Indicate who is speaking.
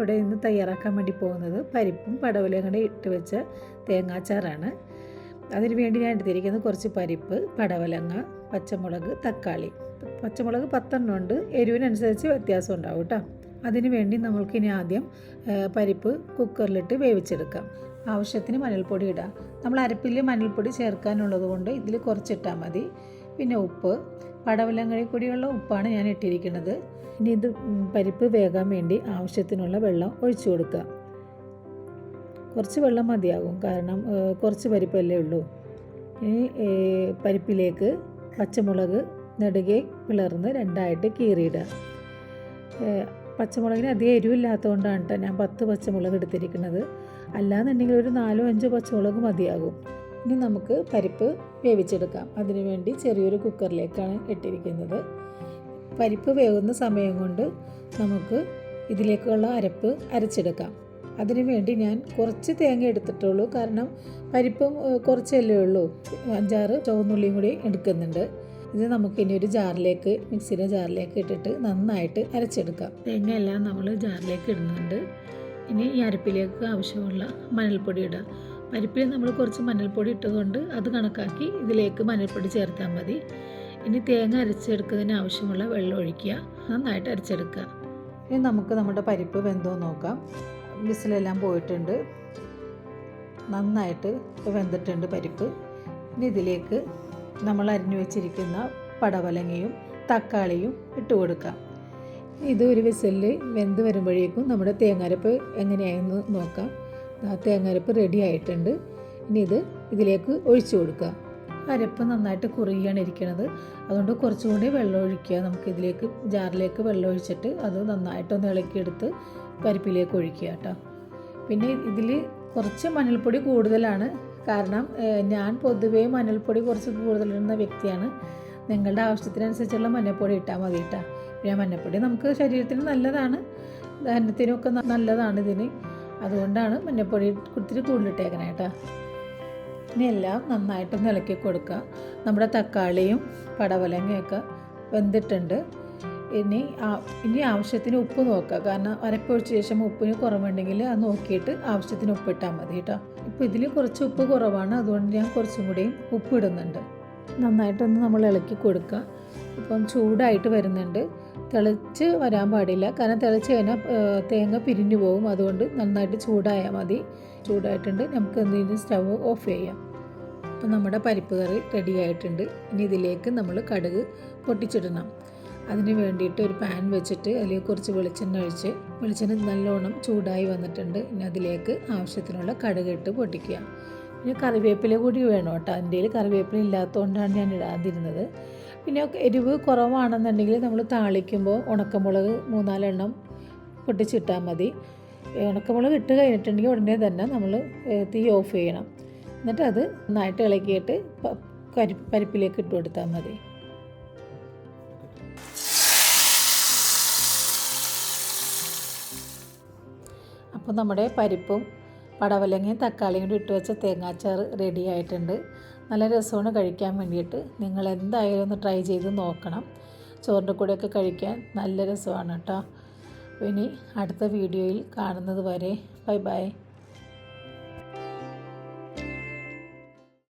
Speaker 1: ഇവിടെ ഇന്ന് തയ്യാറാക്കാൻ വേണ്ടി പോകുന്നത് പരിപ്പും പടവലയും കൂടെ ഇട്ട് വെച്ച തേങ്ങാച്ചാറാണ്. അതിന് വേണ്ടി ഞാൻ എടുത്തിരിക്കുന്നത് കുറച്ച് പരിപ്പ് പടവലങ്ങ പച്ചമുളക് തക്കാളി. പച്ചമുളക് പത്തെണ്ണം ഉണ്ട്. എരിവിനനുസരിച്ച് വ്യത്യാസം ഉണ്ടാവും കേട്ടോ അതിന് വേണ്ടി നമ്മൾക്കിനി ആദ്യം പരിപ്പ് കുക്കറിലിട്ട് വേവിച്ചെടുക്കാം. ആവശ്യത്തിന് മഞ്ഞൾപ്പൊടി ഇടാം. നമ്മൾ അരപ്പിൽ മഞ്ഞൾപ്പൊടി ചേർക്കാനുള്ളത് കൊണ്ട് ഇതിൽ കുറച്ചിട്ടാൽ മതി. പിന്നെ ഉപ്പ് പടവലങ്ങളിൽ കൂടിയുള്ള ഉപ്പാണ് ഞാൻ ഇട്ടിരിക്കുന്നത്. ഇനി ഇത് പരിപ്പ് വേകാൻ വേണ്ടി ആവശ്യത്തിനുള്ള വെള്ളം ഒഴിച്ചു കൊടുക്കുക. കുറച്ച് വെള്ളം മതിയാകും കാരണം കുറച്ച് പരിപ്പല്ലേ ഉള്ളൂ. ഇനി പരിപ്പിലേക്ക് പച്ചമുളക് നെടുകെ പിളർന്ന് രണ്ടായിട്ട് കീറിയിടുക. പച്ചമുളകിന് അധികം എരിവില്ലാത്തതുകൊണ്ടാണ് കേട്ടോ ഞാൻ പത്ത് പച്ചമുളക് എടുത്തിരിക്കുന്നത്. അല്ലാന്നുണ്ടെങ്കിൽ ഒരു നാലോ അഞ്ചോ പച്ചമുളക് മതിയാകും. ഇനി നമുക്ക് പരിപ്പ് വേവിച്ചെടുക്കാം. അതിനുവേണ്ടി ചെറിയൊരു കുക്കറിലേക്കാണ് ഇട്ടിരിക്കുന്നത്. പരിപ്പ് വേകുന്ന സമയം കൊണ്ട് നമുക്ക് ഇതിലേക്കുള്ള അരപ്പ് അരച്ചെടുക്കാം. അതിനുവേണ്ടി ഞാൻ കുറച്ച് തേങ്ങ എടുത്തിട്ടുള്ളൂ. കാരണം പരിപ്പും കുറച്ചല്ലേ ഉള്ളൂ. അഞ്ചാറ് ചുവന്നുള്ളിയും കൂടി എടുക്കുന്നുണ്ട്. ഇത് നമുക്ക് ഇനി ഒരു ജാറിലേക്ക് മിക്സിയുടെ ജാറിലേക്ക് ഇട്ടിട്ട് നന്നായിട്ട് അരച്ചെടുക്കാം. തേങ്ങ എല്ലാം നമ്മൾ ജാറിലേക്ക് ഇടുന്നുണ്ട്. ഇനി ഈ അരപ്പിലേക്ക് ആവശ്യമുള്ള മഞ്ഞൾപ്പൊടി ഇടുക. പരിപ്പിൽ നമ്മൾ കുറച്ച് മഞ്ഞൾപ്പൊടി ഇട്ടതുകൊണ്ട് അത് കണക്കാക്കി ഇതിലേക്ക് മഞ്ഞൾപ്പൊടി ചേർത്താൽ മതി. ഇനി തേങ്ങ അരച്ചെടുക്കുന്നതിന് ആവശ്യമുള്ള വെള്ളം ഒഴിക്കുക. നന്നായിട്ട് അരച്ചെടുക്കുക. ഇനി നമുക്ക് നമ്മുടെ പരിപ്പ് വെന്തോ നോക്കാം. വിസിലെല്ലാം പോയിട്ടുണ്ട്. നന്നായിട്ട് വെന്തിട്ടുണ്ട് പരിപ്പ്. ഇനി ഇതിലേക്ക് നമ്മൾ അരിഞ്ഞു വെച്ചിരിക്കുന്ന പടവലങ്ങയും തക്കാളിയും ഇട്ട് കൊടുക്കാം. ഇത് ഒരു വിസലിൽ വെന്ത് വരുമ്പോഴേക്കും നമ്മുടെ തേങ്ങാരപ്പ് എങ്ങനെയായെന്ന് നോക്കാം. തേങ്ങാരപ്പ് റെഡി ആയിട്ടുണ്ട്. ഇനി ഇത് ഇതിലേക്ക് ഒഴിച്ചു കൊടുക്കുക. അരപ്പ് നന്നായിട്ട് കുറുകിയാണ് ഇരിക്കുന്നത് അതുകൊണ്ട് കുറച്ചുകൂടി വെള്ളം ഒഴിക്കുക. നമുക്ക് ഇതിലേക്ക് ജാറിലേക്ക് വെള്ളം ഒഴിച്ചിട്ട് അത് നന്നായിട്ടൊന്ന് ഇളക്കിയെടുത്ത് പരിപ്പിലേക്ക് ഒഴിക്കുക കേട്ടോ. പിന്നെ ഇതിൽ കുറച്ച് മഞ്ഞൾപ്പൊടി കൂടുതലാണ്. കാരണം ഞാൻ പൊതുവേ മഞ്ഞൾപ്പൊടി കുറച്ച് കൂടുതലിടുന്ന വ്യക്തിയാണ്. നിങ്ങളുടെ ആവശ്യത്തിനനുസരിച്ചുള്ള മഞ്ഞൾപ്പൊടി ഇട്ടാൽ മതി കേട്ടോ. പിന്നെ മഞ്ഞൾപ്പൊടി നമുക്ക് ശരീരത്തിന് നല്ലതാണ്. ദഹനത്തിനൊക്കെ നല്ലതാണ് ഇതിന്. അതുകൊണ്ടാണ് മഞ്ഞൾപ്പൊടി ഇത്തിരി കൂടുതലിട്ടേക്കണേ കേട്ടോ. ഇനി എല്ലാം നന്നായിട്ടൊന്ന് ഇളക്കി കൊടുക്കുക. നമ്മുടെ തക്കാളിയും പടവലങ്ങയൊക്കെ വെന്തിട്ടുണ്ട്. ഇനി ഇനി ആവശ്യത്തിന് ഉപ്പ് നോക്കുക. കാരണം അരപ്പൊഴിച്ച ശേഷം ഉപ്പിന് കുറവുണ്ടെങ്കിൽ അത് നോക്കിയിട്ട് ആവശ്യത്തിന് ഉപ്പിട്ടാൽ മതി കേട്ടോ. ഇപ്പോൾ ഇതിൽ കുറച്ച് ഉപ്പ് കുറവാണ്. അതുകൊണ്ട് ഞാൻ കുറച്ചും കൂടിയും ഉപ്പ് ഇടുന്നുണ്ട് നന്നായിട്ടൊന്ന് നമ്മൾ ഇളക്കി കൊടുക്കുക. ഇപ്പം ചൂടായിട്ട് വരുന്നുണ്ട്. തിളച്ച് വരാൻ പാടില്ല. കാരണം തിളച്ച് കഴിഞ്ഞാൽ തേങ്ങ പിരിഞ്ഞു പോകും. അതുകൊണ്ട് നന്നായിട്ട് ചൂടായാൽ മതി. ചൂടായിട്ടുണ്ട്. നമുക്ക് എന്തെങ്കിലും സ്റ്റവ് ഓഫ് ചെയ്യാം. അപ്പം നമ്മുടെ പരിപ്പ് കറി റെഡി ആയിട്ടുണ്ട്. ഇനി ഇതിലേക്ക് നമ്മൾ കടുക് പൊട്ടിച്ചിടണം. അതിന് വേണ്ടിയിട്ട് ഒരു പാൻ വെച്ചിട്ട് അതിൽ കുറച്ച് വെളിച്ചെണ്ണ ഒഴിച്ച് വെളിച്ചെണ്ണ നല്ലോണം ചൂടായി വന്നിട്ടുണ്ട്. ഇനി അതിലേക്ക് ആവശ്യത്തിനുള്ള കടുക് ഇട്ട് പൊട്ടിക്കുക. പിന്നെ കറിവേപ്പില കൂടി വേണം കേട്ടോ. കയ്യിൽ കറിവേപ്പില ഇല്ലാത്തതുകൊണ്ടാണ് ഞാൻ ഇടാതിരുന്നത്. പിന്നെ എരിവ് കുറവാണെന്നുണ്ടെങ്കിൽ നമ്മൾ താളിക്കുമ്പോൾ ഉണക്കമുളക് മൂന്നാലെണ്ണം പൊട്ടിച്ചിട്ടാൽ മതി. ഉണക്കമുളക് ഇട്ട് കഴിഞ്ഞിട്ടുണ്ടെങ്കിൽ ഉടനെ തന്നെ നമ്മൾ തീ ഓഫ് ചെയ്യണം. എന്നിട്ട് അത് നന്നായിട്ട് ഇളക്കിയിട്ട് കരി പരിപ്പിലേക്ക് ഇട്ട് കൊടുത്താൽ മതി. അപ്പോൾ നമ്മുടെ പരിപ്പും പടവലങ്ങയും തക്കാളിയും കൂടി ഇട്ട് വെച്ച തേങ്ങാച്ചാർ റെഡി ആയിട്ടുണ്ട്. നല്ല രസമാണ് കഴിക്കാൻ വേണ്ടിയിട്ട്. നിങ്ങൾ എന്തായാലും ഒന്ന് ട്രൈ ചെയ്ത് നോക്കണം. ചോറിന്റെ കൂടെയൊക്കെ കഴിക്കാൻ നല്ല രസമാണ് കേട്ടോ. ഇനി അടുത്ത വീഡിയോയിൽ കാണുന്നത് വരെ. Bye bye